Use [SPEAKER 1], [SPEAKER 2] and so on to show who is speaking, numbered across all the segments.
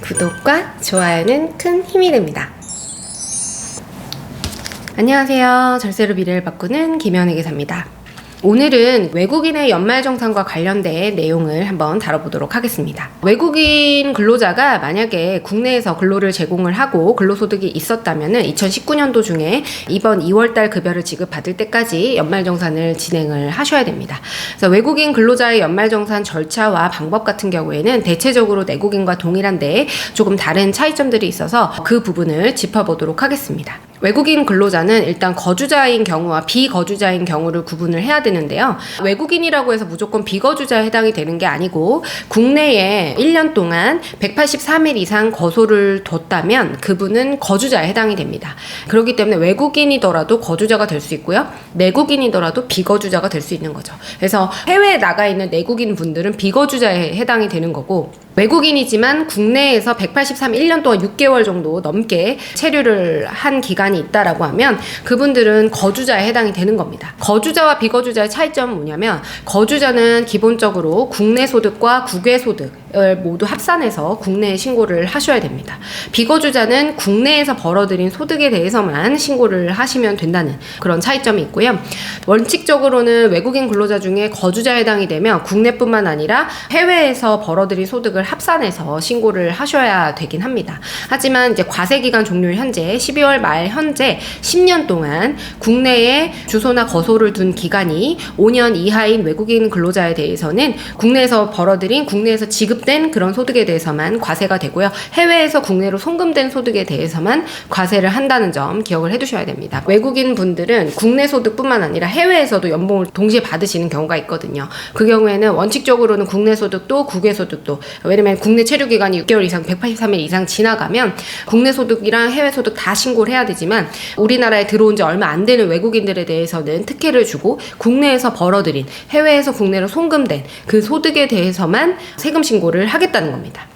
[SPEAKER 1] 구독과 좋아요는 큰 힘이 됩니다. 안녕하세요. 절세로 미래를 바꾸는 김현희 기사입니다. 오늘은 외국인의 연말정산과 관련된 내용을 한번 다뤄보도록 하겠습니다. 외국인 근로자가 만약에 국내에서 근로를 제공을 하고 근로소득이 있었다면 2019년도 중에 이번 2월달 급여를 지급받을 때까지 연말정산을 진행을 하셔야 됩니다. 그래서 외국인 근로자의 연말정산 절차와 방법 같은 경우에는 대체적으로 내국인과 동일한데 조금 다른 차이점들이 있어서 그 부분을 짚어보도록 하겠습니다. 외국인 근로자는 일단 거주자인 경우와 비거주자인 경우를 구분을 해야 되는데요. 외국인이라고 해서 무조건 비거주자에 해당이 되는 게 아니고 국내에 1년 동안 183일 이상 거소를 뒀다면 그분은 거주자에 해당이 됩니다. 그렇기 때문에 외국인이더라도 거주자가 될 수 있고요. 내국인이더라도 비거주자가 될 수 있는 거죠. 그래서 해외에 나가 있는 내국인 분들은 비거주자에 해당이 되는 거고 외국인이지만 국내에서 183 1년 동안 6개월 정도 넘게 체류를 한 기간이 있다라고 하면 그분들은 거주자에 해당이 되는 겁니다. 거주자와 비거주자의 차이점은 뭐냐면 거주자는 기본적으로 국내 소득과 국외 소득을 모두 합산해서 국내에 신고를 하셔야 됩니다. 비거주자는 국내에서 벌어들인 소득에 대해서만 신고를 하시면 된다는 그런 차이점이 있고요. 원칙적으로는 외국인 근로자 중에 거주자에 해당이 되면 국내뿐만 아니라 해외에서 벌어들인 소득을 합산해서 신고를 하셔야 되긴 합니다. 하지만 이제 과세 기간 종료 현재 12월 말 현재 10년 동안 국내에 주소나 거소를 둔 기간이 5년 이하인 외국인 근로자에 대해서는 국내에서 벌어들인 국내에서 지급 된 그런 소득에 대해서만 과세가 되고요. 해외에서 국내로 송금된 소득에 대해서만 과세를 한다는 점 기억을 해두셔야 됩니다. 외국인 분들은 국내 소득뿐만 아니라 해외에서도 연봉을 동시에 받으시는 경우가 있거든요. 그 경우에는 원칙적으로는 국내 소득도 국외 소득도 왜냐면 국내 체류 기간이 6개월 이상 183일 이상 지나가면 국내 소득이랑 해외 소득 다 신고를 해야 되지만 우리나라에 들어온 지 얼마 안 되는 외국인들에 대해서는 특혜를 주고 국내에서 벌어들인 해외에서 국내로 송금된 그 소득에 대해서만 세금 신고 를 하겠다는 겁니다.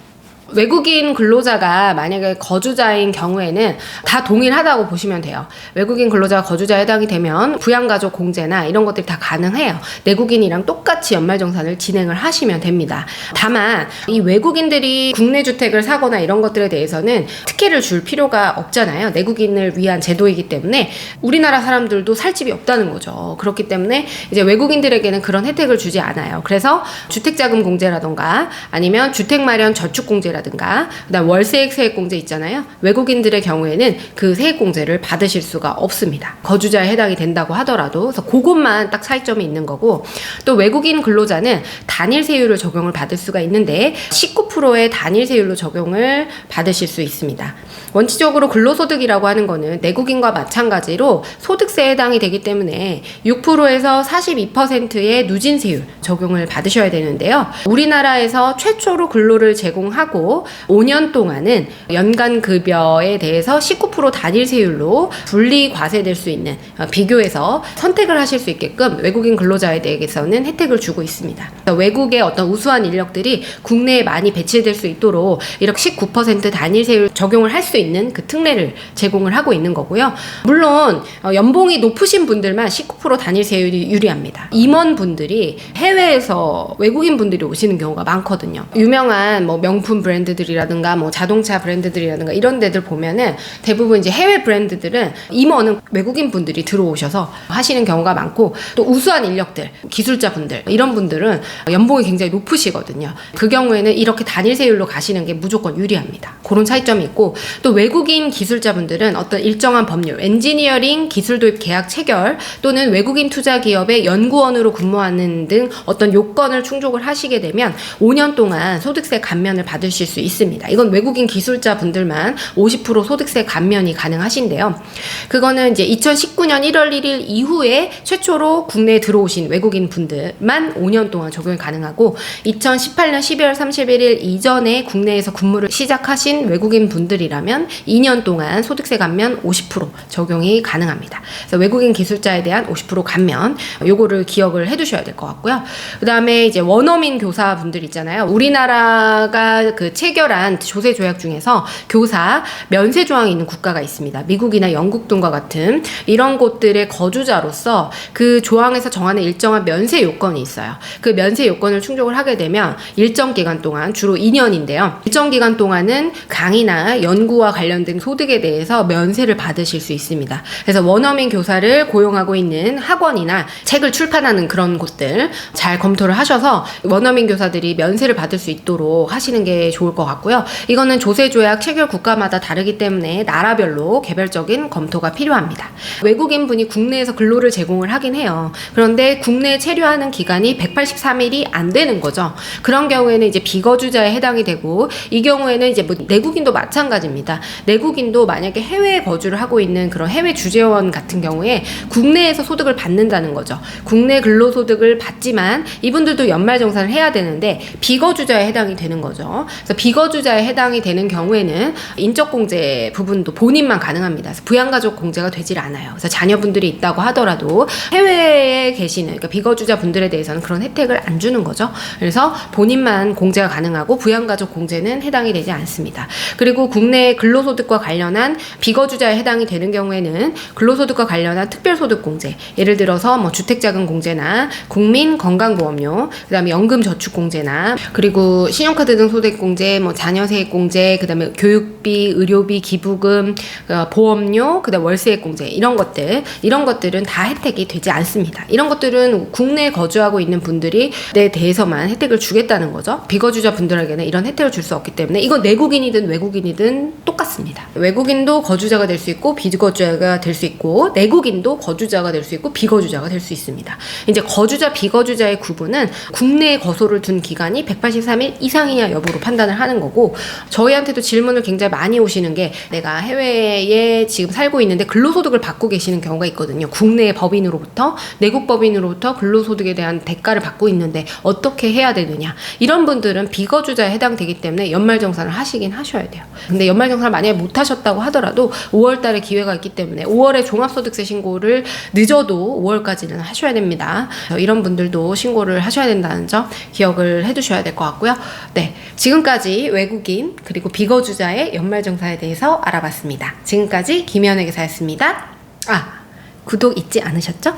[SPEAKER 1] 외국인 근로자가 만약에 거주자인 경우에는 다 동일하다고 보시면 돼요. 외국인 근로자가 거주자에 해당이 되면 부양가족 공제나 이런 것들이 다 가능해요. 내국인이랑 똑같이 연말정산을 진행을 하시면 됩니다. 다만 이 외국인들이 국내 주택을 사거나 이런 것들에 대해서는 특혜를 줄 필요가 없잖아요. 내국인을 위한 제도이기 때문에 우리나라 사람들도 살 집이 없다는 거죠. 그렇기 때문에 이제 외국인들에게는 그런 혜택을 주지 않아요. 그래서 주택자금 공제라던가 아니면 주택 마련 저축 공제라 공제라든가 그다음 월세액 세액공제 있잖아요. 외국인들의 경우에는 그 세액공제를 받으실 수가 없습니다. 거주자에 해당이 된다고 하더라도 그래서 그것만 딱 차이점이 있는 거고 또 외국인 근로자는 단일 세율을 적용을 받을 수가 있는데 19%의 단일 세율로 적용을 받으실 수 있습니다. 원칙적으로 근로소득이라고 하는 거는 내국인과 마찬가지로 소득세에 해당이 되기 때문에 6%에서 42%의 누진세율 적용을 받으셔야 되는데요. 우리나라에서 최초로 근로를 제공하고 5년 동안은 연간 급여에 대해서 19% 단일 세율로 분리 과세될 수 있는 어, 비교해서 선택을 하실 수 있게끔 외국인 근로자에 대해서는 혜택을 주고 있습니다. 외국의 어떤 우수한 인력들이 국내에 많이 배치될 수 있도록 이렇게 19% 단일 세율 적용을 할 수 있는 그 특례를 제공을 하고 있는 거고요. 물론 어, 연봉이 높으신 분들만 19% 단일 세율이 유리합니다. 임원 분들이 해외에서 외국인 분들이 오시는 경우가 많거든요. 유명한 뭐 명품 브랜드들이라든가 뭐 자동차 브랜드들이라든가 이런 데들 보면은 대부분 이제 해외 브랜드들은 임원은 외국인 분들이 들어오셔서 하시는 경우가 많고 또 우수한 인력들, 기술자 분들 이런 분들은 연봉이 굉장히 높으시거든요. 그 경우에는 이렇게 단일 세율로 가시는 게 무조건 유리합니다. 그런 차이점이 있고 또 외국인 기술자분들은 어떤 일정한 법률, 엔지니어링 기술 도입 계약 체결 또는 외국인 투자 기업의 연구원으로 근무하는 등 어떤 요건을 충족을 하시게 되면 5년 동안 소득세 감면을 받으실 수 있습니다. 이건 외국인 기술자 분들만 50% 소득세 감면이 가능하신데요. 그거는 이제 2019년 1월 1일 이후에 최초로 국내에 들어오신 외국인 분들만 5년 동안 적용이 가능하고 2018년 12월 31일 이전에 국내에서 근무를 시작하신 외국인 분들이라면 2년 동안 소득세 감면 50% 적용이 가능합니다. 그래서 외국인 기술자에 대한 50% 감면 요거를 기억을 해 두셔야 될 것 같고요. 그 다음에 이제 원어민 교사분들 있잖아요. 우리나라가 그그 체결한 조세 조약 중에서 교사 면세 조항이 있는 국가가 있습니다. 미국이나 영국 등과 같은 이런 곳들의 거주자로서 그 조항에서 정하는 일정한 면세 요건이 있어요. 그 면세 요건을 충족을 하게 되면 일정 기간 동안 주로 2년인데요. 일정 기간 동안은 강의나 연구와 관련된 소득에 대해서 면세를 받으실 수 있습니다. 그래서 원어민 교사를 고용하고 있는 학원이나 책을 출판하는 그런 곳들 잘 검토를 하셔서 원어민 교사들이 면세를 받을 수 있도록 하시는 게 좋을 것 같고요. 이거는 조세 조약 체결 국가마다 다르기 때문에 나라별로 개별적인 검토가 필요합니다. 외국인 분이 국내에서 근로를 제공을 하긴 해요. 그런데 국내에 체류하는 기간이 183일이 안 되는 거죠. 그런 경우에는 이제 비거주자에 해당이 되고 이 경우에는 이제 뭐 내국인도 마찬가지입니다. 내국인도 만약에 해외에 거주를 하고 있는 그런 해외 주재원 같은 경우에 국내에서 소득을 받는다는 거죠. 국내 근로소득을 받지만 이분들도 연말정산을 해야 되는데 비거주자에 해당이 되는 거죠. 그래서 비거주자에 해당이 되는 경우에는 인적 공제 부분도 본인만 가능합니다. 부양가족 공제가 되질 않아요. 그래서 자녀분들이 있다고 하더라도 해외에 계시는 그러니까 비거주자 분들에 대해서는 그런 혜택을 안 주는 거죠. 그래서 본인만 공제가 가능하고 부양가족 공제는 해당이 되지 않습니다. 그리고 국내 근로소득과 관련한 비거주자에 해당이 되는 경우에는 근로소득과 관련한 특별소득 공제, 예를 들어서 뭐 주택자금 공제나 국민 건강보험료, 그다음에 연금저축공제나 그리고 신용카드 등 소득 공제, 뭐 자녀세액 공제, 그다음에 교육비, 의료비, 기부금, 어, 보험료, 그다음 월세액 공제 이런 것들 이런 것들은 다 혜택이 되지 않습니다. 이런 것들은 국내에 거주하고 있는 분들이 내 대해서만 혜택을 주겠다는 거죠. 비거주자 분들에게는 이런 혜택을 줄 수 없기 때문에 이건 내국인이든 외국인이든 똑같습니다. 외국인도 거주자가 될 수 있고 비거주자가 될 수 있고 내국인도 거주자가 될 수 있고 비거주자가 될 수 있습니다. 이제 거주자 비거주자의 구분은 국내에 거소를 둔 기간이 183일 이상이냐 여부로 판단을 하는 거고 저희한테도 질문을 굉장히 많이 오시는 게 내가 해외에 지금 살고 있는데 근로소득을 받고 계시는 경우가 있거든요. 국내 법인으로부터 내국 법인으로부터 근로소득에 대한 대가를 받고 있는데 어떻게 해야 되느냐 이런 분들은 비거주자에 해당되기 때문에 연말정산을 하시긴 하셔야 돼요. 근데 연말정산을 만약에 못 하셨다고 하더라도 5월달에 기회가 있기 때문에 5월에 종합소득세 신고를 늦어도 5월까지는 하셔야 됩니다. 이런 분들도 신고를 하셔야 된다는 점 기억을 해두셔야 될 것 같고요. 네, 지금까지 외국인 그리고 비거주자의 연말정산에 대해서 알아봤습니다. 지금까지 김현애 기사였습니다. 아, 구독 잊지 않으셨죠?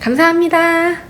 [SPEAKER 1] 감사합니다.